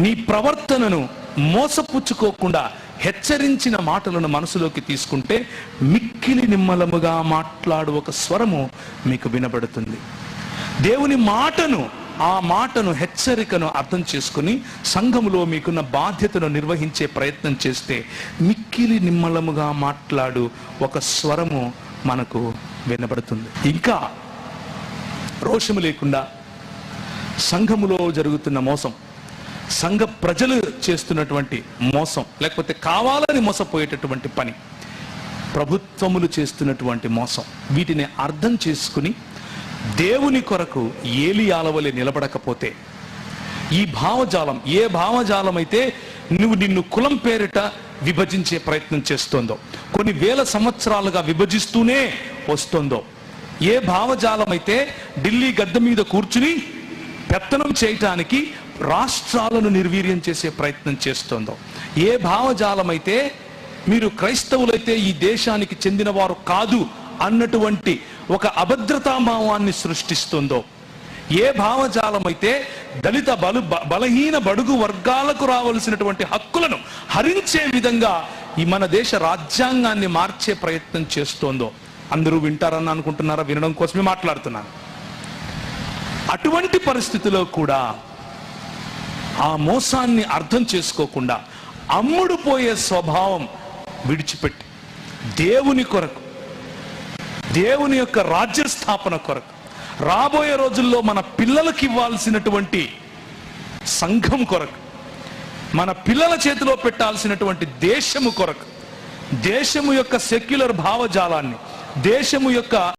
నీ ప్రవర్తనను మోసపుచ్చుకోకుండా హెచ్చరించిన మాటలను మనసులోకి తీసుకుంటే మిక్కిలి నిమ్మలముగా మాట్లాడు ఒక స్వరము మీకు వినబడుతుంది. దేవుని మాటను ఆ మాటను హెచ్చరికను అర్థం చేసుకుని సంఘములో మీకున్న బాధ్యతను నిర్వహించే ప్రయత్నం చేస్తే మిక్కిలి నిమ్మలముగా మాట్లాడు ఒక స్వరము మనకు వినబడుతుంది. ఇంకా రోషము లేకుండా సంఘములో జరుగుతున్న మోసం సంఘ ప్రజలు చేస్తున్నటువంటి మోసం లేకపోతే కావాలని మోసపోయేటటువంటి పని ప్రభుత్వములు చేస్తున్నటువంటి మోసం. వీటిని అర్థం చేసుకుని దేవుని కొరకు ఏలి ఆలవలే నిలబడకపోతే ఈ భావజాలం ఏ భావజాలం అయితే నువ్వు నిన్ను కులం పేరిట విభజించే ప్రయత్నం చేస్తోందో కొన్ని వేల సంవత్సరాలుగా విభజిస్తూనే వస్తుందో ఏ భావజాలం అయితే ఢిల్లీ గద్దె మీద కూర్చుని పెత్తనం చేయటానికి రాష్ట్రాలను నిర్వీర్యం చేసే ప్రయత్నం చేస్తోందో ఏ భావజాలమైతే మీరు క్రైస్తవులైతే ఈ దేశానికి చెందినవారు కాదు అన్నటువంటి ఒక అభద్రతాభావాన్ని సృష్టిస్తుందో ఏ భావజాలమైతే దళిత బలు బ- బలహీన బడుగు వర్గాలకు రావలసినటువంటి హక్కులను హరించే విధంగా ఈ మన దేశ రాజ్యాంగాన్ని మార్చే ప్రయత్నం చేస్తోందో అందరూ వింటారని అనుకుంటున్నారా? వినడం కోసమే మాట్లాడుతున్నాను. అటువంటి పరిస్థితిలో కూడా ఆ మోసాన్ని అర్థం చేసుకోకుండా అమ్ముడు పోయే స్వభావం విడిచిపెట్టి దేవుని కొరకు దేవుని యొక్క రాజ్య స్థాపన కొరకు రాబోయే రోజుల్లో మన పిల్లలకి ఇవ్వాల్సినటువంటి సంఘం కొరకు మన పిల్లల చేతిలో పెట్టాల్సినటువంటి దేశము కొరకు దేశము యొక్క సెక్యులర్ భావజాలాన్ని దేశము యొక్క